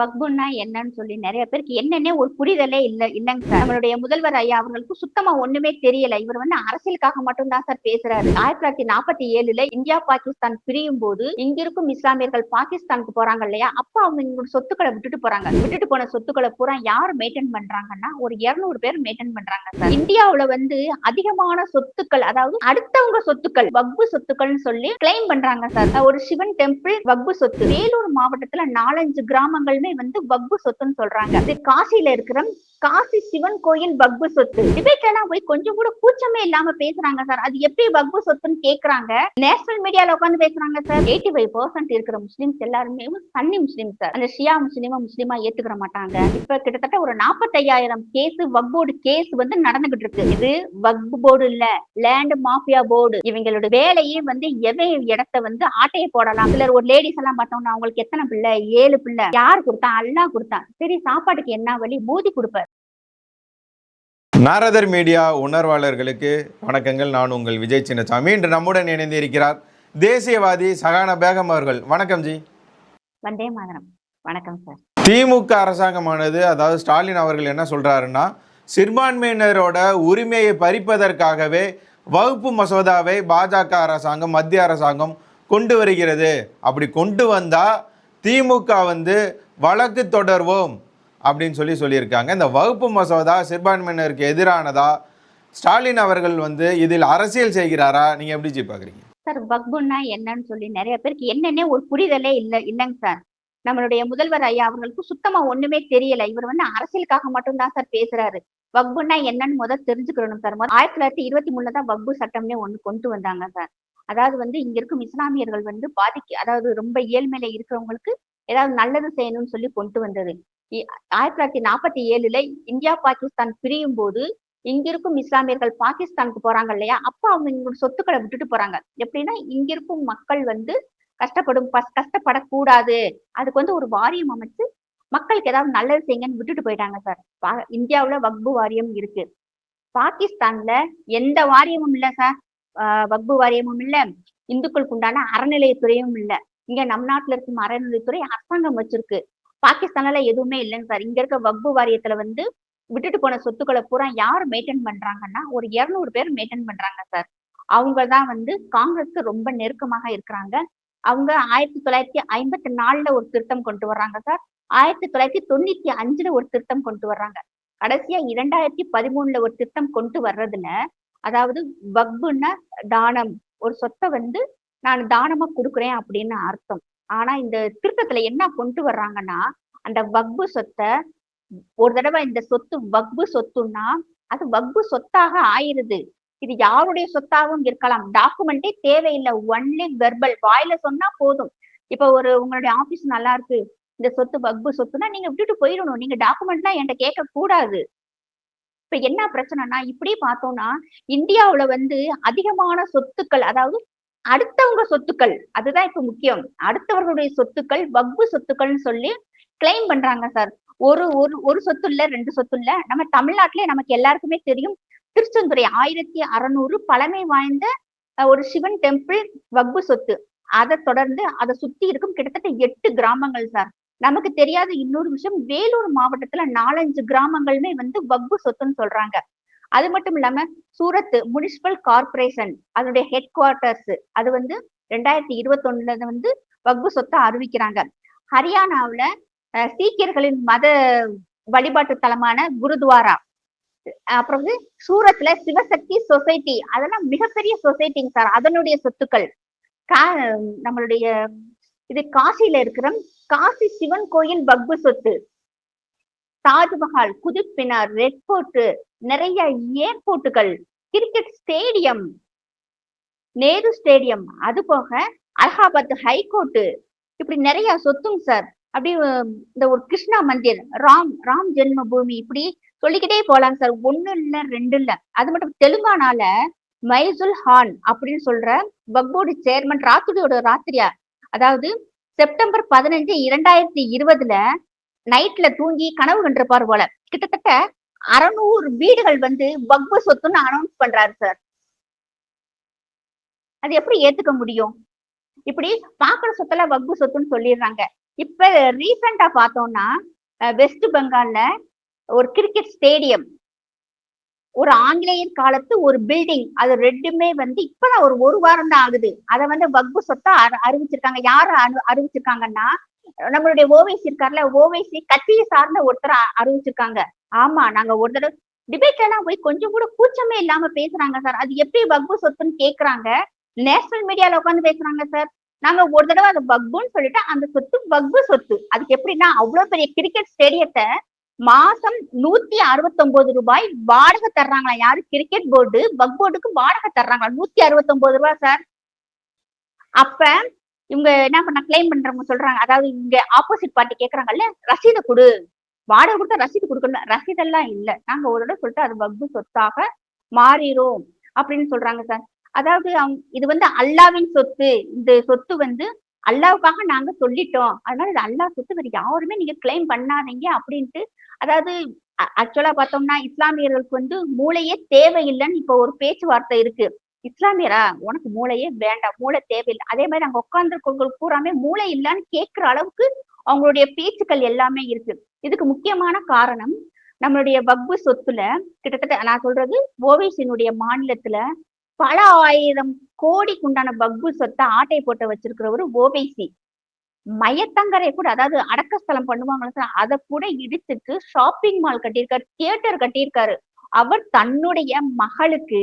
வக்புன்னா என்னன்னு சொல்லி நிறைய பேருக்கு என்னன்னே ஒரு புரிதலே இல்ல இல்லைங்க சார். நம்மளுடைய முதல்வர் ஐயா அவர்களுக்கு சுத்தமா ஒண்ணுமே தெரியல. இவர் வந்து அரசியலுக்காக மட்டும் தான் சார் பேசுறாரு. ஆயிரத்தி தொள்ளாயிரத்தி நாற்பத்தி ஏழுல இந்தியா பாகிஸ்தான் பிரியும் போது இங்கிருக்கும் இஸ்லாமியர்கள் பாகிஸ்தானுக்கு போறாங்க இல்லையா? அப்ப அவங்க இங்க சொத்துக்களை விட்டுட்டு போறாங்க. விட்டுட்டு போன சொத்துக்களை பூரா யார் மெயின்டைன் பண்றாங்கன்னா ஒரு இருநூறு பேர் மெயின்டைன் பண்றாங்க சார். இந்தியாவுல வந்து அதிகமான சொத்துக்கள் அதாவது அடுத்தவங்க சொத்துக்கள் வக்பு சொத்துக்கள்னு சொல்லி கிளைம் பண்றாங்க சார். ஒரு சிவன் டெம்பிள் வக்பு சொத்து. வேலூர் மாவட்டத்துல நாலஞ்சு கிராமங்கள் கிராமங்களுமே வந்து வக்பு சொத்துன்னு சொல்றாங்க. இது காசியில இருக்கிற காசி சிவன் கோயில் வக்பு சொத்து. டிபேட்ல எல்லாம் போய் கொஞ்சம் கூட கூச்சமே இல்லாம பேசுறாங்க சார். அது எப்படி வக்பு சொத்துன்னு கேக்குறாங்க? நேஷனல் மீடியால உட்காந்து பேசுறாங்க சார். எயிட்டி ஃபைவ் பர்சன்ட் இருக்கிற முஸ்லிம்ஸ் எல்லாருமே சன்னி முஸ்லிம் சார். அந்த ஷியா முஸ்லிமா முஸ்லிமா ஏத்துக்கிற மாட்டாங்க. இப்ப கிட்டத்தட்ட ஒரு நாற்பத்தையாயிரம் கேஸ் வக்போர்டு கேஸ் வந்து நடந்துகிட்டு இருக்கு இது வக்பு போர்டு இல்ல லேண்ட் மாஃபியா போர்டு இவங்களோட வேலையே வந்து எவை இடத்த வந்து ஆட்டையை போடலாம். சிலர் ஒரு லேடிஸ் எல்லாம் பார்த்தோம்னா அவங்களுக்கு எத்தனை பிள்ளை? ஏழு பிள்ளை. யாருக்கு கொடுத்தா அல்லா கொடுத்தா சரி சாப்பாட்டுக்கு என்ன வழி? மோதி கொடுப்பார். நாரதர் மீடியா உணர்வாளர்களுக்கு வணக்கங்கள். நான் உங்கள் விஜய் சின்னசாமி. இன்று நம்முடன் இணைந்து இருக்கிறார் தேசியவாதி சகானா பேகம் அவர்கள். வணக்கம் ஜி. வந்தே மாதரம். வணக்கம் சார். திமுக அரசாங்கமானது அதாவது ஸ்டாலின் அவர்கள் என்ன சொல்றாருன்னா சிறுபான்மையினரோட உரிமையை பறிப்பதற்காகவே வகுப்பு மசோதாவை பாஜக அரசாங்கம் மத்திய அரசாங்கம் கொண்டு வருகிறது. அப்படி கொண்டு வந்தா திமுக வந்து வழக்கு தொடர்வோம் அப்படின்னு சொல்லி சொல்லியிருக்காங்க. இந்த வகுப்பு மசோதா சிறுபான்மையினருக்கு எதிரானதா? ஸ்டாலின் அவர்கள் வந்து இதில் அரசியல் செய்கிறாரா? நீங்க எப்படி ஜி பாக்குறீங்க? சார் வக்புன்னா என்னன்னு சொல்லி நிறைய பேருக்கு என்னன்னே ஒரு புரிதலே இல்ல இல்லைங்க சார். நம்மளுடைய முதல்வர் ஐயா அவர்களுக்கு சுத்தமா ஒண்ணுமே தெரியல. இவர் வந்து அரசியலுக்காக மட்டும்தான் சார் பேசுறாரு. வக்புன்னா என்னன்னு முதல் தெரிஞ்சுக்கணும் சார். ஆயிரத்தி தொள்ளாயிரத்தி இருபத்தி மூணுல தான் வக்பு சட்டம்னே ஒண்ணு கொண்டு வந்தாங்க சார். அதாவது வந்து இங்க இருக்கும் இஸ்லாமியர்கள் வந்து பாதிக்க அதாவது ரொம்ப ஏழ்மையில இருக்கிறவங்களுக்கு ஏதாவது நல்லது செய்யணும்னு சொல்லி கொண்டு வந்தது. இ- ஆயிரத்தி தொள்ளாயிரத்தி நாற்பத்தி ஏழுல இந்தியா பாகிஸ்தான் பிரியும் போது இங்கிருக்கும் இஸ்லாமியர்கள் பாகிஸ்தானுக்கு போறாங்க இல்லையா? அப்ப அவங்க இங்க சொத்துக்களை விட்டுட்டு போறாங்க. எப்படின்னா இங்கிருக்கும் மக்கள் வந்து கஷ்டப்படும் கஷ்டப்படக்கூடாது. அதுக்கு வந்து ஒரு வாரியம் அமைச்சு மக்களுக்கு ஏதாவது நல்லது செய்யுங்கன்னு விட்டுட்டு போயிட்டாங்க சார். இந்தியாவுல வக்பு வாரியம் இருக்கு. பாகிஸ்தான்ல எந்த வாரியமும் இல்ல சார். வக்பு வாரியமும் இல்ல இந்துக்களுக்கு உண்டான அறநிலையத்துறையும் இல்ல. இங்க நம் நாட்டுல இருக்கும் அறநிலையத்துறை அரசாங்கம் வச்சிருக்கு. பாகிஸ்தான்ல எதுவுமே இல்லைங்க சார். இங்க இருக்க வக்பு வாரியத்துல வந்து விட்டுட்டு போன சொத்துக்களை பூரா யார் மெயின்டைன் பண்றாங்கன்னா ஒரு இருநூறு பேர் மெயின்டைன் பண்றாங்க சார். அவங்க தான் வந்து காங்கிரஸ்க்கு ரொம்ப நெருக்கமாக இருக்கிறாங்க. அவங்க ஆயிரத்தி தொள்ளாயிரத்தி ஐம்பத்தி நாலுல ஒரு திருத்தம் கொண்டு வர்றாங்க சார். ஆயிரத்தி தொள்ளாயிரத்தி தொண்ணூத்தி அஞ்சுல ஒரு திருத்தம் கொண்டு வர்றாங்க. கடைசியா இரண்டாயிரத்தி பதிமூணுல ஒரு திருத்தம் கொண்டு வர்றதுல அதாவது வக்புன்னா தானம். ஒரு சொத்தை வந்து நான் தானமா கொடுக்குறேன் அப்படின்னு அர்த்தம். ஆனா இந்த திருத்தத்துல என்ன கொண்டு வர்றாங்கன்னா அந்த வக்பு சொத்தை ஒரு தடவை இந்த சொத்து வக்பு சொத்துன்னா அது வக்பு சொத்தாக ஆயிருது இது யாருடைய சொத்தாகவும் இருக்கலாம். டாக்குமெண்டே தேவையில்லை. Only verbal. வாயில சொன்னா போதும். இப்ப ஒரு உங்களுடைய ஆபீஸ் நல்லா இருக்கு. இந்த சொத்து வக்பு சொத்துனா நீங்க விட்டுட்டு போயிடணும். நீங்க டாக்குமெண்ட்லாம் என்கிட்ட கேட்க கூடாது இப்ப என்ன பிரச்சனைனா இப்படி பார்த்தோம்னா இந்தியாவுல வந்து அதிகமான சொத்துக்கள் அதாவது அடுத்தவங்க சொத்துக்கள் அதுதான் இப்ப முக்கியம். அடுத்தவர்களுடைய சொத்துக்கள் வக்பு சொத்துக்கள்னு சொல்லி கிளைம் பண்றாங்க சார் ஒரு ஒரு ஒரு சொத்து இல்ல ரெண்டு சொத்து இல்ல. நம்ம தமிழ்நாட்டிலே நமக்கு எல்லாருக்குமே தெரியும். திருச்செந்துறை ஆயிரத்தி அறநூறு பழமை வாய்ந்த ஒரு சிவன் டெம்பிள் வக்பு சொத்து. அதை தொடர்ந்து அதை சுத்தி இருக்கும் கிட்டத்தட்ட எட்டு கிராமங்கள் சார் நமக்கு தெரியாத இன்னொரு விஷயம் வேலூர் மாவட்டத்துல நாலஞ்சு கிராமங்களுமே வந்து வக்பு சொத்துன்னு சொல்றாங்க. அது மட்டும் இல்லாம சூரத் முனிசிபல் கார்பரேஷன் அதனுடைய ஹெட் குவார்டர்ஸ் அது வந்து ரெண்டாயிரத்தி இருபத்தி ஒண்ணுல வந்து வக்பு சொத்தை அறிவிக்கிறாங்க. ஹரியானாவுல அஹ், சீக்கியர்களின் மத வழிபாட்டு தலமான குருத்வாரா. அப்புறம் வந்து சூரத்ல சிவசக்தி சொசைட்டி அதெல்லாம் மிகப்பெரிய சொசைட்டிங்க சார். அதனுடைய சொத்துக்கள். நம்மளுடைய இது காசியில இருக்கிற காசி சிவன் கோயில் பக்பு சொத்து. தாஜ்மஹால் குதுப்பினார் ரெட் போர்ட் நிறைய ஏர்போர்ட்டுகள் கிரிக்கெட் ஸ்டேடியம் நேரு ஸ்டேடியம் அது போக அலகாபாத் ஹைகோர்ட் இப்படி நிறைய சொத்துங்க சார் அப்படி இந்த ஒரு கிருஷ்ணா மந்திர் ராம் ராம் ஜென்ம பூமி இப்படி சொல்லிக்கிட்டே போலாங்க சார் ஒண்ணு இல்ல ரெண்டு இல்ல. அது மட்டும் தெலுங்கானால மைசுல் ஹான் அப்படின்னு சொல்ற பக்போர்டு சேர்மன் ராத்திரியோட ராத்திரியா அதாவது செப்டம்பர் பதினஞ்சு இரண்டாயிரத்தி இருபதுல நைட்ல தூங்கி கனவு கண்டிருப்பார் போல. கிட்டத்தட்ட அறுநூறு வீடுகள் வந்து வக்பு சொத்துன்னு அனௌன்ஸ் பண்றாரு சார் அது எப்படி ஏத்துக்க முடியும்? இப்படி பாக்குற சொத்துல வக்பு சொத்துன்னு சொல்லிடுறாங்க. இப்ப ரீசெண்டா பார்த்தோம்னா வெஸ்ட் பெங்கால்ல ஒரு கிரிக்கெட் ஸ்டேடியம் ஒரு ஆங்கிலேயர் காலத்து ஒரு பில்டிங் அது ரெண்டுமே வந்து இப்பதான் ஒரு ஒரு வாரம் தான் ஆகுது. அதை வந்து வக்பு சொத்தா அறி- அறிவிச்சிருக்காங்க. யாரு அனு அறிவிச்சிருக்காங்கன்னா நம்மளுடைய ஓவைசி இருக்கார்ல ஓவைசி கட்சியை சார்ந்த ஒருத்தர் அறிவிச்சிருக்காங்க. ஆமா நாங்க ஒரு தடவை டிபேட்ல எல்லாம் போய் கொஞ்சம் கூட கூச்சமே இல்லாம பேசுறாங்க சார். அது எப்படி வக்பு சொத்துன்னு கேக்குறாங்க? நேஷனல் மீடியால உட்காந்து பேசுறாங்க சார். நாங்க ஒரு தடவை அது வக்புன்னு சொல்லிட்டு அந்த சொத்து வக்பு சொத்து. அதுக்கு எப்படின்னா அவ்வளவு பெரிய கிரிக்கெட் ஸ்டேடியத்தை மாசம் நூத்தி அறுபத்தொன்பது ரூபாய் வாடகை தர்றாங்களா? யாரு? கிரிக்கெட் போர்டு பக் போர்டுக்கு வாடகை தர்றாங்களா? நூத்தி அறுபத்தொன்பது ரூபாய் சார் அப்ப இவங்க என்ன பண்ண கிளைம் பண்றவங்க சொல்றாங்க. அதாவது இங்க ஆப்போசிட் பார்ட்டி கேக்குறாங்கல்ல ரசீதை கொடு. வாடகை கொடுத்தா ரசீது கொடுக்கணும் ரசீதெல்லாம் இல்ல. நாங்க ஒரு தடவை சொல்லிட்டு அது வக்பு சொத்தாக மாறிடும் அப்படின்னு சொல்றாங்க சார் அதாவது அவங்க இது வந்து அல்லாவின் சொத்து. இந்த சொத்து வந்து அல்லாவுக்காக நாங்க சொல்லிட்டோம். அதனால இது அல்லாஹ் சொத்து வேற யாருமே நீங்க கிளைம் பண்ணாதீங்க அப்படின்ட்டு. அதாவது ஆக்சுவலா பார்த்தோம்னா இஸ்லாமியர்களுக்கு வந்து மூளையே தேவையில்லைன்னு இப்போ ஒரு பேச்சுவார்த்தை இருக்கு. இஸ்லாமியரா? உனக்கு மூளையே வேண்டாம். மூளை தேவையில்லை. அதே மாதிரி அங்க உட்காந்துருக்கவங்களுக்கு பூராமே மூளை இல்லைன்னு கேட்கிற அளவுக்கு அவங்களுடைய பேச்சுக்கள் எல்லாமே இருக்கு. இதுக்கு முக்கியமான காரணம் நம்மளுடைய வக்பு சொத்துல கிட்டத்தட்ட நான் சொல்றது ஓவைசியினுடைய மாநிலத்துல பல ஆயிரம் கோடிக்குண்டான பக்பு சொத்தை ஆட்டை போட்டு வச்சிருக்கிறவரு ஓவைசி மையத்தங்கரை கூட அதாவது அடக்கஸ்தலம் பண்ணுவாங்க அதை கூட இடிச்சிட்டு ஷாப்பிங் மால் கட்டியிருக்காரு தியேட்டர் கட்டியிருக்காரு. அவர் தன்னுடைய மகளுக்கு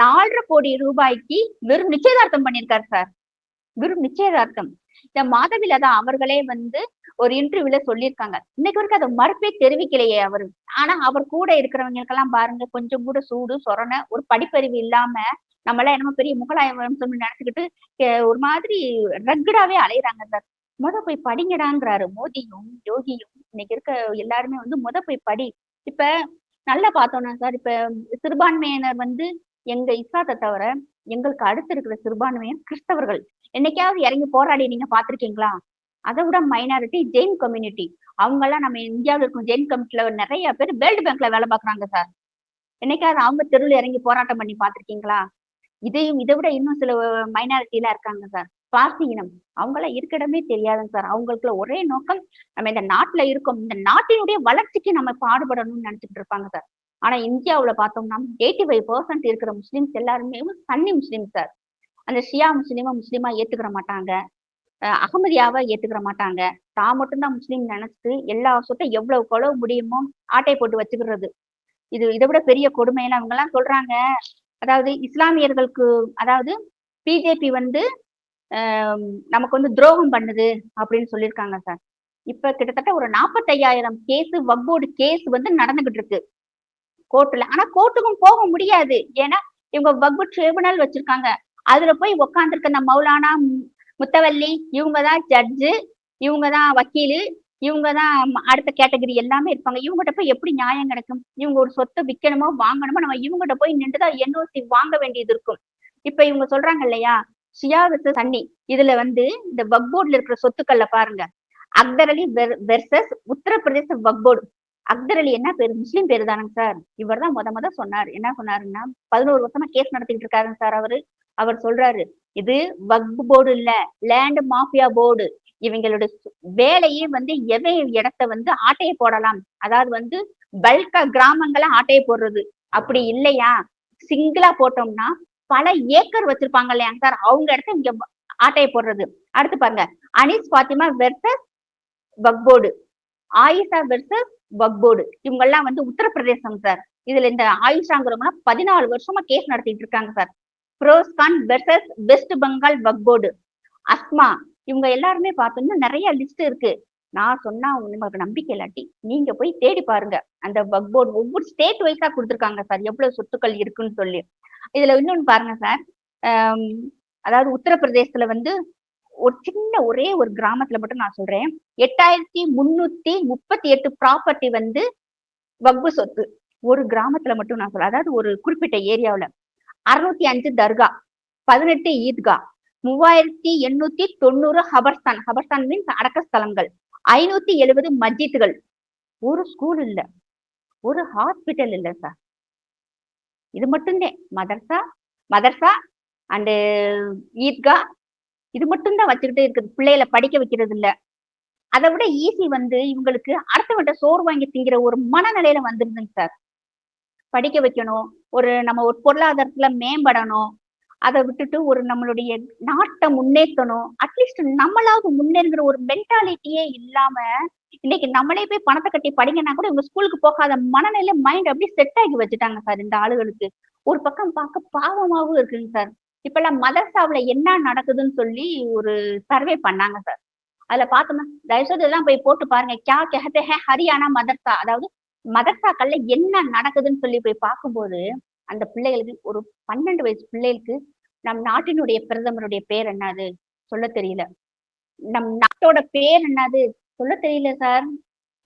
நாலரை கோடி ரூபாய்க்கு வெறும் நிச்சயதார்த்தம் பண்ணியிருக்காரு சார். வெறும் நிச்சயதார்த்தம். இந்த மாதவிலதா அவர்களே வந்து ஒரு இன்டர்வியூல சொல்லியிருக்காங்க. இன்னைக்கு வரைக்கும் அதை மறுப்பே தெரிவிக்கலையே அவர். ஆனா அவர் கூட இருக்கிறவங்களுக்கெல்லாம் பாருங்க கொஞ்சம் கூட சூடு சொரண ஒரு படிப்பறிவு இல்லாம நம்மளாம் என்னமோ பெரிய முகலாய வம்சம் நினைச்சுக்கிட்டு ஒரு மாதிரி ரக்குடாவே அலையிறாங்க சார். முத போய் படிங்கடாங்கிறாரு மோதியும் யோகியும் இன்னைக்கு இருக்க எல்லாருமே வந்து முத போய் படி. இப்ப நல்லா பார்த்தோம்னா சார் இப்ப சிறுபான்மையினர் வந்து எங்க இஸ்லாத்தை தவிர எங்களுக்கு அடுத்து இருக்கிற சிறுபான்மையின் கிறிஸ்தவர்கள். என்னைக்காவது இறங்கி போராடி நீங்க பாத்திருக்கீங்களா அதை விட மைனாரிட்டி ஜெயின் கம்யூனிட்டி அவங்க எல்லாம் நம்ம இந்தியாவில் இருக்கும் ஜெயின் கம்யூனிட்டில நிறைய பேர் வேர்ல்டு பேங்க்ல வேலை பாக்குறாங்க சார். என்னைக்காவது அவங்க தெருவில் இறங்கி போராட்டம் பண்ணி பாத்திருக்கீங்களா இதையும் இதை விட இன்னும் சில மைனாரிட்டி எல்லாம் இருக்காங்க சார். பார்சி இனம். அவங்கள இருக்கிடமே தெரியாதுங்க சார். அவங்களுக்குள்ள ஒரே நோக்கம் நம்ம இந்த நாட்டுல இருக்கோம். இந்த நாட்டினுடைய வளர்ச்சிக்கு நம்ம பாடுபடணும்னு நினைச்சிட்டு இருப்பாங்க சார். ஆனா இந்தியாவுல பார்த்தோம்னா எயிட்டி ஃபைவ் பர்சன்ட் இருக்கிற முஸ்லிம்ஸ் எல்லாருமே சன்னி முஸ்லிம் சார். அந்த ஷியா முஸ்லீமா முஸ்லீமா ஏத்துக்கிற மாட்டாங்க. அகமதியாவை ஏத்துக்கிற மாட்டாங்க. தான் மட்டும்தான் முஸ்லீம் நினைச்சு எல்லா சொத்தை எவ்வளவு கொலவு முடியுமோ ஆட்டை போட்டு வச்சுக்கிறது. இது இதை விட பெரிய கொடுமைன்னு அவங்க எல்லாம் சொல்றாங்க. அதாவது இஸ்லாமியர்களுக்கு அதாவது பிஜேபி வந்து நமக்கு வந்து துரோகம் பண்ணுது அப்படின்னு சொல்லியிருக்காங்க சார். இப்ப கிட்டத்தட்ட ஒரு நாற்பத்தையாயிரம் கேஸ் வக்போர்டு கேஸ் வந்து நடந்துகிட்டு இருக்கு. கோர்ட்டில். ஆனா கோர்ட்டுக்கும் போக முடியாது. ஏன்னா இவங்க வக்பு ட்ரிபுனல் வச்சிருக்காங்க. அதுல போய் உக்காந்துருக்க இந்த மௌலானா மு- முத்தவல்லி இவங்க தான் ஜட்ஜு இவங்க தான் வக்கீலு இவங்க தான் அடுத்த கேட்டகரி எல்லாமே இருப்பாங்க. இவங்ககிட்ட போய் எப்படி நியாயம் கிடைக்கும்? இவங்க ஒரு சொத்தை விற்கணுமோ வாங்கணுமோ நம்ம இவங்ககிட்ட போய் நின்றுதான் என்ஓசி வாங்க வேண்டியது இருக்கும். இப்ப இவங்க சொல்றாங்க இல்லையா? ஷியா விசஸ் சன்னி இதுல வந்து இந்த வக்போர்ட்ல இருக்கிற சொத்துக்கள்ல பாருங்க. அக்தர் அலி வெர்சஸ் உத்தரப்பிரதேச வக்போர்டு. அக்தர் அலி என்ன பேரு? முஸ்லீம் பேரு தானங்க சார். இவர் தான் முத முத சொன்னார். என்ன சொன்னாருன்னா பதினோரு வருஷமா கேஸ் நடத்திட்டு இருக்காருங்க சார் அவரு. அவர் சொல்றாரு இது வக்பு போர்டு இல்ல லேண்ட் மாஃபியா போர்டு இவங்களோட வேலையே வந்து எவை இடத்த வந்து ஆட்டையை போடலாம். அதாவது வந்து பல்கா கிராமங்களை ஆட்டையை போடுறது. அப்படி இல்லையா? சிங்கிளா போட்டோம்னா பல ஏக்கர் வச்சிருப்பாங்க இல்லையா சார்? அவங்க இடத்த இங்க ஆட்டையை போடுறது. அடுத்து பாருங்க அனிஸ் பாத்திமா வெர்சஸ் வக்போர்டு ஆயிஷா வெர்சஸ் வக்போர்டு. இவங்க எல்லாம் வந்து உத்தரப்பிரதேசம் சார் இதுல இந்த ஆயிஷாங்கிறவங்க பதினாலு வருஷமா கேஸ் நடத்திட்டு இருக்காங்க sir ஃபிரோஸ்கான் versus west Bengal Waqf Board. Asma இவங்க எல்லாருமே பார்த்தோம்னா நிறைய லிஸ்ட் இருக்கு. நான் சொன்னா உங்களுக்கு நம்பிக்கை இல்லாட்டி நீங்க போய் தேடி பாருங்க. அந்த வக்போர்டு ஒவ்வொரு ஸ்டேட் வைஸா கொடுத்துருக்காங்க சார் எவ்வளவு சொத்துக்கள் இருக்குன்னு சொல்லி. இதுல இன்னொன்னு பாருங்க சார் அதாவது உத்தரப்பிரதேசத்துல வந்து ஒரு சின்ன ஒரே ஒரு கிராமத்துல மட்டும் நான் சொல்றேன். எட்டாயிரத்தி முன்னூத்தி முப்பத்தி எட்டு ப்ராப்பர்ட்டி வந்து வக்பு சொத்து. ஒரு கிராமத்துல மட்டும் நான் சொல்றேன். அதாவது ஒரு குறிப்பிட்ட ஏரியாவுல அறுநூத்தி அஞ்சு தர்கா பதினெட்டு ஈத்கா மூவாயிரத்தி எண்ணூத்தி தொண்ணூறு ஹபர்ஸ்தான் ஹபர்ஸ்தான் மீன்ஸ் அடக்க ஸ்தலங்கள். ஐநூத்தி எழுபது மஜித்துகள் ஒரு ஸ்கூல் இல்ல. ஒரு ஹாஸ்பிட்டல் இல்ல சார் இது மட்டும்தான். மதர்சா மதர்சா அண்டு ஈத்கா இது மட்டும்தான் வச்சுக்கிட்டே இருக்குது. பிள்ளைகளை படிக்க வைக்கிறது இல்ல. அதை விட ஈஸி வந்து இவங்களுக்கு அடுத்தவன்ட்ட சோறு வாங்கி திங்கிற ஒரு மனநிலையில வந்துருதுங்க சார். படிக்க வைக்கணும். ஒரு நம்ம ஒரு பொருளாதாரத்துல மேம்படணும். அதை விட்டுட்டு ஒரு நம்மளுடைய நாட்டை முன்னேற்றணும். அட்லீஸ்ட் நம்மளாவது முன்னேறுங்கிற ஒரு மென்டாலிட்டியே இல்லாம இன்னைக்கு நம்மளே போய் பணத்தை கட்டி படிங்கன்னா கூட இவங்க ஸ்கூலுக்கு போகாத மனநிலை மைண்ட் அப்படியே செட் ஆகி வச்சுட்டாங்க சார் இந்த ஆளுகளுக்கு. ஒரு பக்கம் பார்க்க பாவமாகவும் இருக்குங்க சார். இப்பெல்லாம் மதர்சாவுல என்ன நடக்குதுன்னு சொல்லி ஒரு சர்வே பண்ணாங்க சார் அதுல பார்த்தோம்னா தயவுசெய்து எல்லாம் போய் போட்டு பாருங்க. கே கெஹத்தே ஹே ஹரியானா மதர்சா அதாவது மதர்சாக்கள்ல என்ன நடக்குதுன்னு சொல்லி போய் பார்க்கும்போது அந்த பிள்ளைகளுக்கு ஒரு பன்னெண்டு வயசு பிள்ளைகளுக்கு நம் நாட்டினுடைய பிரதமருடைய பேர் என்னது? சொல்ல தெரியல. நம் நாட்டோட பேர் என்னது? சொல்ல தெரியல சார்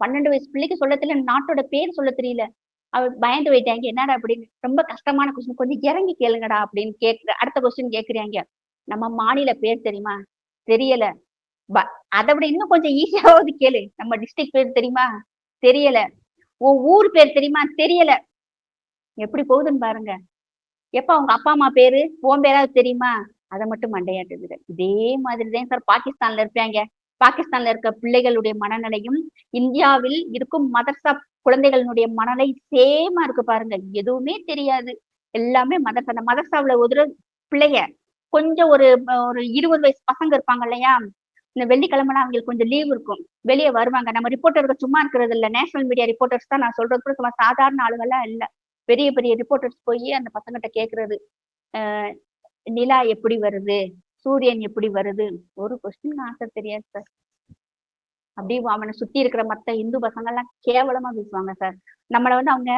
பன்னெண்டு வயசு பிள்ளைக்கு சொல்ல தெரியல. நாட்டோட பேர் சொல்ல தெரியல. அவர் பயந்து போயிட்டாங்க. என்னடா அப்படின்னு ரொம்ப கஷ்டமான கொஸ்டின் கொஞ்சம் இறங்கி கேளுங்கடா அப்படின்னு கேக்குற அடுத்த கொஸ்டின் கேக்குறாங்க நம்ம மாநில பேர் தெரியுமா? தெரியல. ப- அதை விட இன்னும் கொஞ்சம் ஈஸியாவது கேளு. நம்ம டிஸ்ட்ரிக்ட் பேர் தெரியுமா? தெரியல. உன் ஊர் பேர் தெரியுமா? தெரியல. எப்படி போகுதுன்னு பாருங்க. எப்ப அவங்க அப்பா அம்மா பேரு? உன் பேராவது தெரியுமா? அதை மட்டும் மண்டையாட்டுது இதே மாதிரி தான் சார் பாகிஸ்தான்ல இருப்பாங்க பாகிஸ்தான்ல இருக்க பிள்ளைகளுடைய மனநிலையும் இந்தியாவில் இருக்கும் மதர்சா குழந்தைகளுடைய மனநிலை சேமா இருக்கு பாருங்க. எதுவுமே தெரியாது. எல்லாமே மதர்சா அந்த மதர்சாவுல ஒரு பிள்ளைய கொஞ்சம் ஒரு ஒரு இருபது வயசு பசங்க இருப்பாங்க இல்லையா? இந்த வெள்ளிக்கிழமைலாம் அவங்களுக்கு கொஞ்சம் லீவ் இருக்கும். வெளியே வருவாங்க. நம்ம ரிப்போர்ட்டர்கள் சும்மா இருக்கிறது இல்லை. நேஷனல் மீடியா ரிப்போர்ட்டர்ஸ் தான் நான் சொல்றது கூட சும்மா சாதாரண ஆளுகள்லாம் இல்ல. பெரிய பெரிய ரிப்போர்ட்டர்ஸ் போய் அந்த பசங்கிட்ட கேக்குறது நிலா எப்படி வருது? சூரியன் எப்படி வருது? ஒரு கொஸ்டின் ஆன்சர் தெரியாது சார் அப்படியே அவனை சுத்தி இருக்கிற மத்த இந்து பசங்க எல்லாம் கேவலமா பேசுவாங்க சார் நம்மள வந்து அவங்க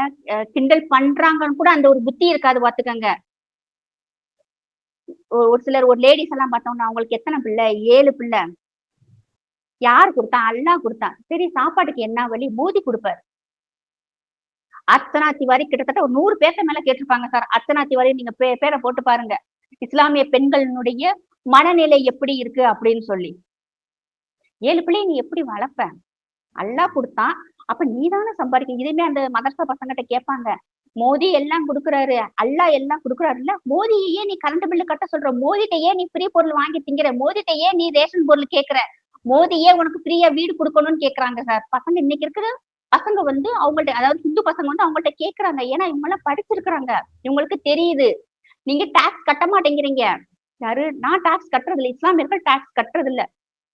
கிண்டல் பண்றாங்கன்னு கூட அந்த ஒரு புத்தி இருக்காது பாத்துக்கங்க ஒரு சிலர் ஒரு லேடிஸ் எல்லாம் பார்த்தோம்னா அவங்களுக்கு எத்தனை பிள்ளை? ஏழு பிள்ளை. யார் கொடுத்தா? அல்லாஹ் கொடுத்தான் சரி சாப்பாட்டுக்கு என்ன வழி? மோதி கொடுப்பார். அர்ச்சனா திவாரி கிட்டத்தட்ட ஒரு நூறு பேர்த்த மேல கேட்டிருப்பாங்க சார் அர்ச்சனா திவாரி நீங்க பே- பேரை போட்டு பாருங்க. இஸ்லாமிய பெண்களினுடைய மனநிலை எப்படி இருக்கு அப்படின்னு சொல்லி. ஏழு பிள்ளைய நீ எப்படி வளர்ப்ப? அல்லாஹ் கொடுத்தான் அப்ப நீதானே சம்பாதிக்க இதுமே அந்த மதரசா பசங்கிட்ட கேட்பாங்க மோதி எல்லாம் கொடுக்குறாரு அல்லாஹ் எல்லாம் கொடுக்குறாருல்ல மோதியே நீ கரண்ட் பில்லு கட்ட சொல்ற மோதிட்டையே நீ ஃப்ரீ பொருள் வாங்கி திங்கிற மோதிட்டையே நீ ரேஷன் பொருள் கேக்குற மோதியே உனக்கு ஃப்ரீயா வீடு கொடுக்கணும்னு கேக்குறாங்க சார் பசங்க இன்னைக்கு இருக்கிற பசங்க வந்து அவங்கள்ட்ட அதாவது ஹிந்து பசங்க வந்து அவங்கள்ட்ட கேக்குறாங்க ஏன்னா இவங்க எல்லாம் படிச்சிருக்கிறாங்க. இவங்களுக்கு தெரியுது. நீங்க டாக்ஸ் கட்ட மாட்டேங்கிறீங்க யாரு? நான் டாக்ஸ் கட்டுறதில்ல. இஸ்லாமியர்கள் டாக்ஸ் கட்டுறது இல்ல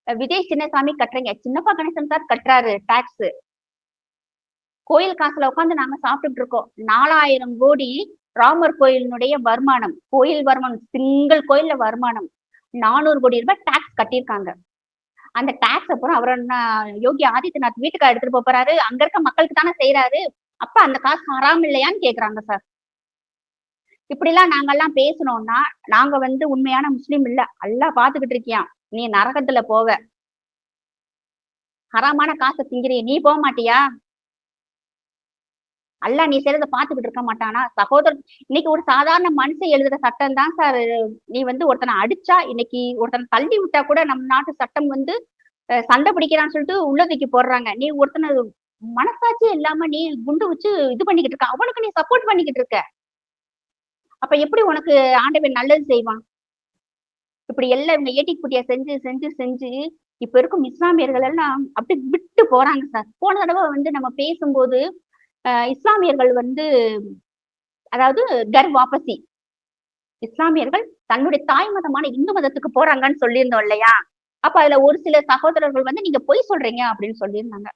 விஜய் சின்னசாமி கட்டுறீங்க. சின்னப்பா கணேசன் சார் கட்டுறாரு டாக்ஸ் கோயில் காசுல உட்காந்து நாங்க சாப்பிட்டுட்டு இருக்கோம். நாலாயிரம் கோடி ராமர் கோயிலினுடைய வருமானம். கோயில் வருமானம் சிங்கிள் கோயில்ல வருமானம். நானூறு கோடி ரூபாய் டாக்ஸ் கட்டியிருக்காங்க. அந்த டாக்ஸ் அப்புறம் அவர் யோகி ஆதித்யநாத் வீட்டுக்கு எடுத்துட்டு போறாரு. அங்க இருக்க மக்களுக்கு தானே செய்யறாரு அப்ப அந்த காசு ஹராம் இல்லையான்னு கேக்குறாங்க சார் இப்படி எல்லாம் நாங்கெல்லாம் பேசணும்னா நாங்க வந்து உண்மையான முஸ்லீம் இல்ல. அல்லா பாத்துக்கிட்டு இருக்கியான் நீ நரகத்துல போவ. ஹராமான காசை திங்கிறிய. நீ போக மாட்டியா? அல்ல நீ செய்யறத பாத்துக்கிட்டு இருக்க மாட்டானா? சகோதரர் இன்னைக்கு ஒரு சாதாரண மனுஷன் எழுதுற சட்டம் தான் சார். நீ வந்து ஒருத்தனை அடிச்சா இன்னைக்கு ஒருத்தனை தள்ளி விட்டா கூட நம்ம நாட்டு சட்டம் வந்து சண்டை பிடிக்கிறான்னு சொல்லிட்டு உள்ளதுக்கு போடுறாங்க. நீ ஒருத்தனை மனசாட்சியே இல்லாம நீ குண்டு வச்சு இது பண்ணிக்கிட்டு இருக்க. அவனுக்கு நீ சப்போர்ட் பண்ணிக்கிட்டு இருக்க. அப்ப எப்படி உனக்கு ஆண்டவன் நல்லது செய்வான்? இப்படி எல்லாம் இவங்க ஏட்டி குட்டியா செஞ்சு செஞ்சு செஞ்சு இப்ப இருக்கும் இஸ்லாமியர்கள் எல்லாம் அப்படி விட்டு போறாங்க சார் போன தடவை வந்து நம்ம பேசும்போது இஸ்லாமியர்கள் வந்து அதாவது கர் வாபசி. இஸ்லாமியர்கள் தன்னுடைய தாய் மதமான இந்து மதத்துக்கு போறாங்கன்னு சொல்லியிருந்தோம் இல்லையா? அப்ப அதுல ஒரு சில சகோதரர்கள் வந்து நீங்க பொய் சொல்றீங்க அப்படின்னு சொல்லியிருந்தாங்க.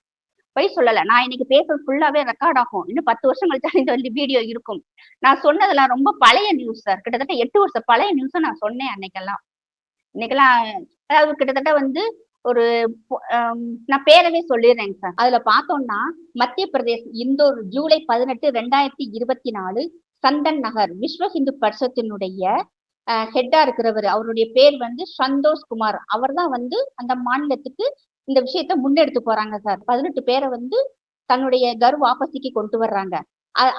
பொய் சொல்லல. நான் இன்னைக்கு பேசுறது ஃபுல்லாவே ரெக்கார்ட் ஆகும். இன்னும் பத்து வருஷம் கழிச்சா இந்த வந்து வீடியோ இருக்கும். நான் சொன்னதெல்லாம் ரொம்ப பழைய நியூஸ் சார் கிட்டத்தட்ட எட்டு வருஷம் பழைய நியூஸை நான் சொன்னேன் அன்னைக்கெல்லாம். இன்னைக்கெல்லாம் அதாவது கிட்டத்தட்ட வந்து ஒரு நான் பேரவே சொல்லிடுறேங்க சார் அதுல பார்த்தோம்னா மத்திய பிரதேசம் இந்தோர் ஜூலை பதினெட்டு ரெண்டாயிரத்தி இருபத்தி நாலு சந்தன் நகர் விஸ்வ ஹிந்து பரிஷத்தினுடைய ஹெட்டா இருக்கிறவர். அவருடைய பேர் வந்து சந்தோஷ் குமார் அவர் தான் வந்து அந்த மாநிலத்துக்கு இந்த விஷயத்த முன்னெடுத்து போறாங்க சார். பதினெட்டு பேரை வந்து தன்னுடைய கரு வாபசிக்கு கொண்டு வர்றாங்க.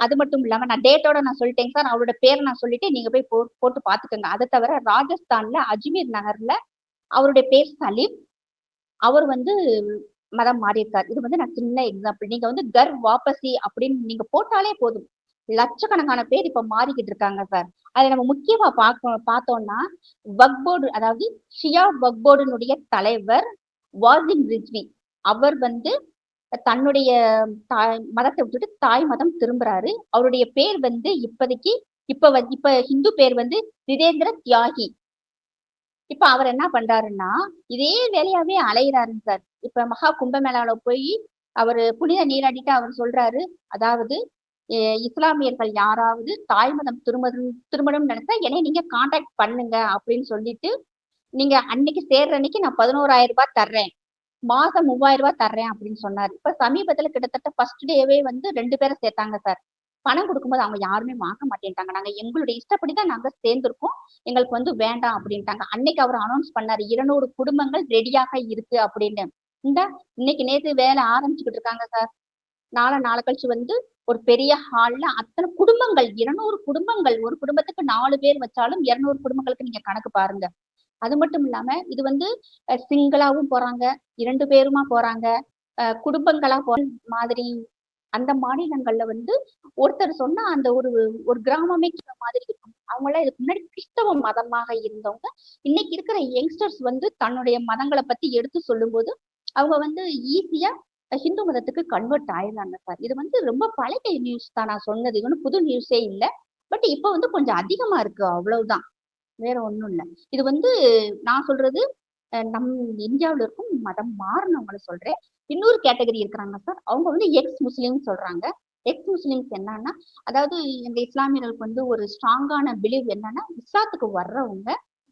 அது மட்டும் இல்லாம நான் டேட்டோட நான் சொல்லிட்டேங்க சார். அவரோட பேரை நான் சொல்லிட்டு நீங்க போய் போ போட்டு பாத்துக்கோங்க. அதை தவிர ராஜஸ்தான்ல அஜ்மீர் நகர்ல அவருடைய பேர் சலீம். அவர் வந்து மதம் மாறியிருக்கார். இது வந்து நான் சின்ன எக்ஸாம்பிள் நீங்க வந்து கர் வாபசி அப்படின்னு நீங்க போட்டாலே போதும். லட்சக்கணக்கான பேர் இப்ப மாறிக்கிட்டு இருக்காங்க சார். அதை நம்ம முக்கியமா பார்க்க பார்த்தோம்னா வக்போர்டு அதாவது ஷியா வக்போர்டுனுடைய தலைவர் வாசிம் ரிஜ்வி. அவர் வந்து தன்னுடைய தாய் மதத்தை விட்டுட்டு தாய் மதம் திரும்புறாரு. அவருடைய பேர் வந்து இப்போதைக்கு இப்ப இப்ப ஹிந்து பேர் வந்து திதேந்திர தியாகி. இப்ப அவர் என்ன பண்றாருன்னா இதே வேலையாவே அலையிறாருங்க சார். இப்ப மகா கும்பமேளால போய் அவர் புனித நீராடிட்டு அவர் சொல்றாரு அதாவது இஸ்லாமியர்கள் யாராவது தாய் மதம் திருமணம் திருமணம் நினைச்சா என்னை நீங்க காண்டாக்ட் பண்ணுங்க அப்படின்னு சொல்லிட்டு நீங்க அன்னைக்கு சேர்ற அன்னைக்கு நான் பதினோராயிரம் ரூபாய் தர்றேன். மாசம் மூவாயிரம் ரூபாய் தர்றேன் அப்படின்னு சொன்னாரு. இப்ப சமீபத்துல கிட்டத்தட்ட ஃபர்ஸ்ட் டேவே வந்து ரெண்டு பேரை சேர்த்தாங்க சார் பணம் கொடுக்கும்போது அவங்க யாருமே வாங்க மாட்டேன்ட்டாங்க. நாங்க எங்களுடைய இஷ்டப்படி தான் நாங்க சேர்ந்திருக்கோம். எங்களுக்கு வந்து வேண்டாம் அப்படின்ட்டாங்க. அன்னைக்கு அவர் அனௌன்ஸ் பண்ணாரு இருநூறு குடும்பங்கள் ரெடியாக இருக்கு அப்படின்னு. இந்த இன்னைக்கு நேத்து வேலை ஆரம்பிச்சுக்கிட்டு இருக்காங்க சார் நாளை நாளை கழிச்சு வந்து ஒரு பெரிய ஹால்ல அத்தனை குடும்பங்கள் இருநூறு குடும்பங்கள். ஒரு குடும்பத்துக்கு நாலு பேர் வச்சாலும் இருநூறு குடும்பங்களுக்கு நீங்க கணக்கு பாருங்க. அது மட்டும் இல்லாம இது வந்து சிங்கிளாவும் போறாங்க இரண்டு பேருமா போறாங்க குடும்பங்களா போ மாதிரி அந்த மாநிலங்கள்ல வந்து ஒருத்தர் சொன்னா அந்த ஒரு ஒரு கிராமமே மாதிரி இருக்கும். அவங்க எல்லாம் இதுக்கு முன்னாடி கிறிஸ்தவ மதமாக இருந்தவங்க இன்னைக்கு இருக்கிற யங்ஸ்டர்ஸ் வந்து தன்னுடைய மதங்களை பத்தி எடுத்து சொல்லும்போது அவங்க வந்து ஈஸியா ஹிந்து மதத்துக்கு கன்வெர்ட் ஆயிடுறாங்க சார். இது வந்து ரொம்ப பழைய நியூஸ் தான் நான் சொன்னது. இது வந்து புது நியூஸே இல்லை. பட் இப்போ வந்து கொஞ்சம் அதிகமா இருக்கு அவ்வளவுதான். வேற ஒன்றும் இல்லை. இது வந்து நான் சொல்றது நம் இந்தியாவில் இருக்கும் மதம் மாறினவங்களை சொல்றேன். இன்னொரு கேட்டகரி இருக்கிறாங்க சார் அவங்க வந்து எக்ஸ் முஸ்லீம் சொல்றாங்க. எக்ஸ் முஸ்லிம்ஸ் என்னன்னா அதாவது இந்த இஸ்லாமியர்களுக்கு வந்து ஒரு ஸ்ட்ராங்கான பிலீவ் என்னன்னா இஸ்லாத்துக்கு வர்றவங்க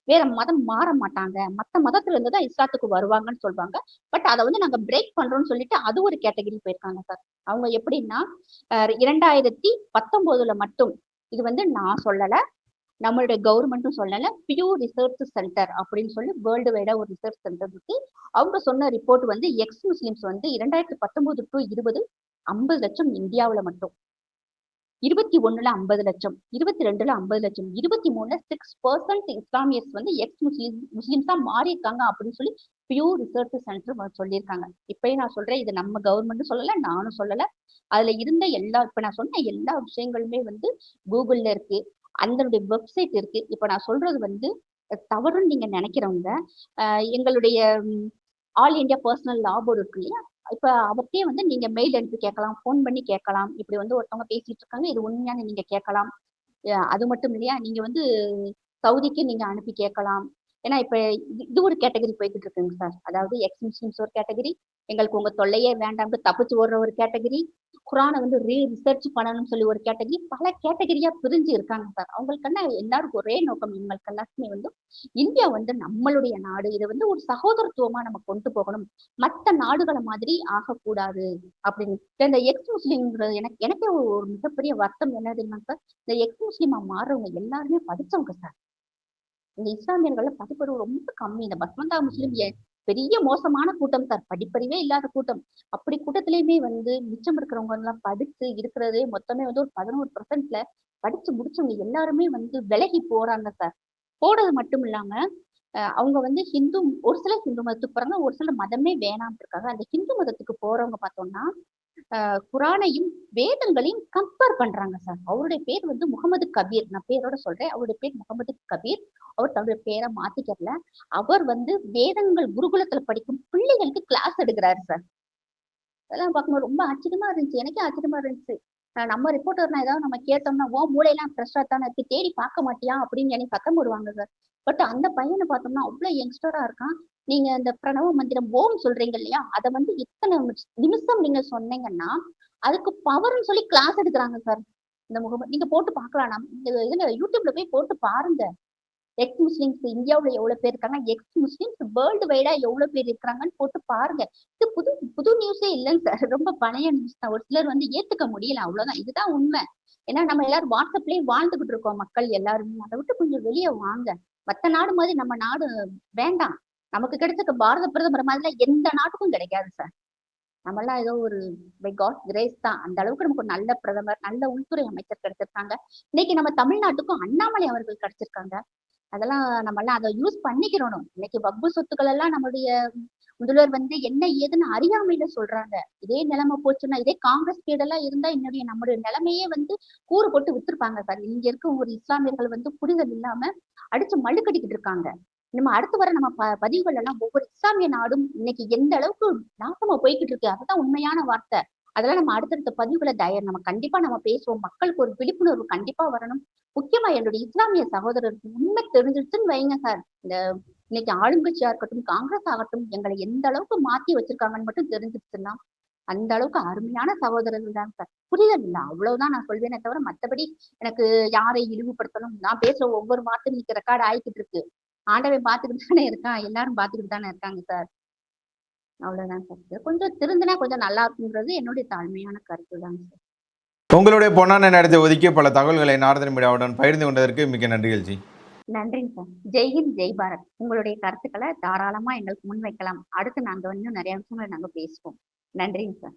வேற மதம் மாற மாட்டாங்க. மற்ற மதத்துல இருந்து தான் இஸ்லாத்துக்கு வருவாங்கன்னு சொல்லுவாங்க பட் அதை வந்து நாங்க பிரேக் பண்றோம்னு சொல்லிட்டு அது ஒரு கேட்டகரி போயிருக்காங்க சார் அவங்க எப்படின்னா இரண்டாயிரத்தி பத்தொன்பதுல மட்டும் இது வந்து நான் சொல்லல. நம்மளுடைய கவர்மெண்ட்டும் சொல்லல பியூர் ரிசர்ச் சென்டர் அப்படின்னு சொல்லி வேர்ல்டு வைடா ஒரு ரிசர்ச் சென்டர் இருக்கு. அவங்க சொன்ன ரிப்போர்ட் வந்து எக்ஸ் முஸ்லிம்ஸ் வந்து இரண்டாயிரத்தி பத்தொன்பது டு இருபது ஐம்பது லட்சம் இந்தியாவில் மட்டும். இருபத்தி ஒண்ணுல ஐம்பது லட்சம் இருபத்தி ரெண்டுல ஐம்பது லட்சம் இருபத்தி மூணுல சிக்ஸ் பர்சன்ட் இஸ்லாமியர்ஸ் வந்து எக்ஸ் முஸ்லிம் முஸ்லிம்ஸா மாறி இருக்காங்க அப்படின்னு சொல்லி பியூர் ரிசர்ச் சென்டர் சொல்லியிருக்காங்க. இப்பயும் நான் சொல்றேன் இது நம்ம கவர்மெண்ட் சொல்லல நானும் சொல்லல. அதுல இருந்த எல்லா இப்ப நான் சொன்ன எல்லா விஷயங்களுமே வந்து கூகுள்ல இருக்கு. அதனுடைய வெப்சைட் இருக்கு. இப்ப நான் சொல்றது வந்து தவறுன்னு நீங்க நினைக்கிறவங்க எங்களுடைய all India personal law board இருக்கு இல்லையா? இப்ப அவர்கிட்டயே வந்து நீங்க மெயில் அனுப்பி கேட்கலாம் ஃபோன் பண்ணி கேட்கலாம். இப்படி வந்து ஒருத்தவங்க பேசிட்டு இருக்காங்க இது உண்மையான நீங்க கேட்கலாம். அது மட்டும் இல்லையா? நீங்க வந்து சவுதிக்கு நீங்க அனுப்பி கேட்கலாம். ஏன்னா இப்ப இது ஒரு கேட்டகரி போய்கிட்டு இருக்குங்க சார். அதாவது எக்ஸ் முஸ்லிம்ஸ் ஒரு கேட்டகரி எங்களுக்கு உங்க தொல்லையே வேண்டாம்னு தப்பிச்சு ஓடுற ஒரு கேட்டகரி குரானை வந்து ரீ ரிசர்ச் பண்ணணும்னு சொல்லி ஒரு கேட்டகரி பல கேட்டகரியா பிரிஞ்சு இருக்காங்க சார். அவங்களுக்கெல்லாம் எல்லாருக்கும் ஒரே நோக்கம் இவங்களுக்கு எல்லாருக்குமே வந்து இந்தியா வந்து நம்மளுடைய நாடு. இதை வந்து ஒரு சகோதரத்துவமா நம்ம கொண்டு போகணும். மற்ற நாடுகளை மாதிரி ஆகக்கூடாது அப்படின்னு. இந்த எக்ஸ் முஸ்லீம்ங்கிறது எனக்கு எனக்கே ஒரு மிகப்பெரிய வருத்தம் என்ன தெரியுமா சார் இந்த எக்ஸ் முஸ்லீமா மாறுறவங்க எல்லாருமே படிச்சவங்க சார். இந்த இஸ்லாமியர்கள்ல படிப்பறிவு ரொம்ப கம்மி. இந்த பஸ்மந்தா முஸ்லீம் பெரிய மோசமான கூட்டம் சார். படிப்பறிவே இல்லாத கூட்டம். அப்படி கூட்டத்திலயுமே வந்து மிச்சம் இருக்கிறவங்க எல்லாம் படிச்சு இருக்கிறதே மொத்தமே வந்து ஒரு பதினோரு பர்சன்ட்ல படிச்சு முடிச்சவங்க எல்லாருமே வந்து விலகி போறாங்க சார். போறது மட்டும் இல்லாம அவங்க வந்து ஹிந்து ஒரு சில ஹிந்து மதத்துக்கு போறாங்க ஒரு சில மதமே வேணாம்னு இருக்காங்க. அந்த ஹிந்து மதத்துக்கு போறவங்க பார்த்தோம்னா குரானையும் வேதங்களையும் கம்பேர் பண்றாங்க சார் அவருடைய பேர் வந்து முகமது கபீர். நான் பேரோட சொல்றேன். அவருடைய பேர் முகமது கபீர். அவர் தன்னுடைய பேரை மாத்திக்கல அவர் வந்து வேதங்கள் குருகுலத்துல படிக்கும் பிள்ளைகளுக்கு கிளாஸ் எடுக்கிறாரு சார் அதெல்லாம் பார்க்கும்போது ரொம்ப ஆச்சரியமா இருந்துச்சு. எனக்கே ஆச்சரியமா இருந்துச்சு. நம்ம ரிப்போர்ட்டர்னா ஏதாவது நம்ம கேட்டோம்னா ஓ மூளையெல்லாம் ஃப்ரெஷ்ஷாக தானே இருக்கு. தேடி பார்க்க மாட்டியா? அப்படின்னு எனக்கு சத்தம் போடுவாங்க சார் பட் அந்த பையனை பார்த்தோம்னா அவ்வளோ யங்ஸ்டரா இருக்கான். நீங்க இந்த பிரணவ மந்திரம் ஓம் சொல்றீங்க இல்லையா? அதை வந்து இத்தனை நிமிஷம் நீங்க சொன்னீங்கன்னா அதுக்கு பவர்னு சொல்லி கிளாஸ் எடுக்கிறாங்க சார் இந்த முகமது நீங்க போட்டு பார்க்கலாம். நம்ம இதுல யூடியூப்ல போய் போட்டு பாருங்க. எக்ஸ் முஸ்லிம்ஸ் இந்தியாவில் எவ்வளவு பேர் இருக்காங்க? எக்ஸ் முஸ்லிம்ஸ் வேர்ல்டு வைடா எவ்வளவு பேர் இருக்கிறாங்கன்னு போட்டு பாருங்க. இது புது புது நியூஸே இல்லைங்க சார் ரொம்ப பழைய நியூஸ் தான். ஒரு சிலர் வந்து ஏத்துக்க முடியல. அவ்வளவுதான். இதுதான் உண்மை. ஏன்னா நம்ம எல்லாரும் வாட்ஸ்அப்லயே வாழ்ந்துகிட்டு இருக்கோம் மக்கள் எல்லாருமே. அதை விட்டு கொஞ்சம் வெளியே வாங்க. மற்ற நாடு மாதிரி நம்ம நாடு வேண்டாம். நமக்கு கிடைச்ச பாரத பிரதமர் மாதிரிலாம் எந்த நாட்டுக்கும் கிடைக்காது சார் நம்மளாம் ஏதோ ஒரு பை காட் கிரேஸ் தான். அந்த அளவுக்கு நமக்கு ஒரு நல்ல பிரதமர் நல்ல உள்துறை அமைச்சர் கிடைச்சிருக்காங்க. இன்னைக்கு நம்ம தமிழ்நாட்டுக்கும் அண்ணாமலை அவர்கள் கிடைச்சிருக்காங்க. அதெல்லாம் நம்மளாம் அதை யூஸ் பண்ணிக்கிறணும். இன்னைக்கு பப்பு சொத்துக்கள் எல்லாம் நம்மளுடைய முதல்வர் வந்து என்ன ஏதுன்னு அறியாமையில சொல்றாங்க. இதே நிலைமை போச்சுன்னா இதே காங்கிரஸ் பீடெல்லாம் இருந்தா என்னுடைய நம்முடைய நிலைமையே வந்து கூறு போட்டு வித்துருப்பாங்க சார் இங்க இருக்க ஒரு இஸ்லாமியர்கள் வந்து புரிதல் இல்லாம அடிச்சு மழுக்கடிக்கிட்டு இருக்காங்க. நம்ம அடுத்து வர நம்ம ப பதிவுகள் எல்லாம் ஒவ்வொரு இஸ்லாமிய நாடும் இன்னைக்கு எந்த அளவுக்கு நாசமா போய்கிட்டு இருக்கு அதுதான் உண்மையான வார்த்தை. அதெல்லாம் நம்ம அடுத்தடுத்த பதிவுகளை தயார் நம்ம கண்டிப்பா நம்ம பேசுவோம். மக்களுக்கு ஒரு விழிப்புணர்வு கண்டிப்பா வரணும். முக்கியமா என்னுடைய இஸ்லாமிய சகோதரருக்கு உண்மை தெரிஞ்சிருச்சுன்னு வைங்க சார் இந்த இன்னைக்கு ஆளுங்கட்சியா இருக்கட்டும் காங்கிரஸ் ஆகட்டும் எங்களை எந்த அளவுக்கு மாத்தி வச்சிருக்காங்கன்னு மட்டும் தெரிஞ்சிருச்சுன்னா அந்த அளவுக்கு அருமையான சகோதரர்கள் தான் சார் புரிதல் இல்லை அவ்வளவுதான் நான் சொல்வேனே தவிர மற்றபடி எனக்கு யாரை இழிவுபடுத்தணும்? நான் பேசுற ஒவ்வொரு வார்த்தையும் இன்னைக்கு ரெக்கார்ட் ஆயிக்கிட்டு இருக்கு. ஆண்டவன் பார்த்துக்கிட்டு தானே இருக்கான். எல்லாரும் பார்த்துக்கிட்டு தானே இருக்காங்க சார் அவ்வளவுதான் சார் கொஞ்சம் திருந்தினா கொஞ்சம் நல்லா இருக்குங்கிறது என்னுடைய தாழ்மையான கருத்து தான் சார் உங்களுடைய பொன்னான நேரத்தை ஒதுக்கி பல தகவல்களை நாரதன் மீடியாவுடன் பகிர்ந்து கொண்டதற்கு மிக்க நன்றிகள் ஜி நன்றிங்க சார் ஜெய்ஹிந்த் ஜெய் பாரத். உங்களுடைய கருத்துக்களை தாராளமா எங்களுக்கு முன்வைக்கலாம். அடுத்து நாங்க இன்னும் நிறைய விஷயங்களை நாங்க பேசுவோம். நன்றிங்க சார்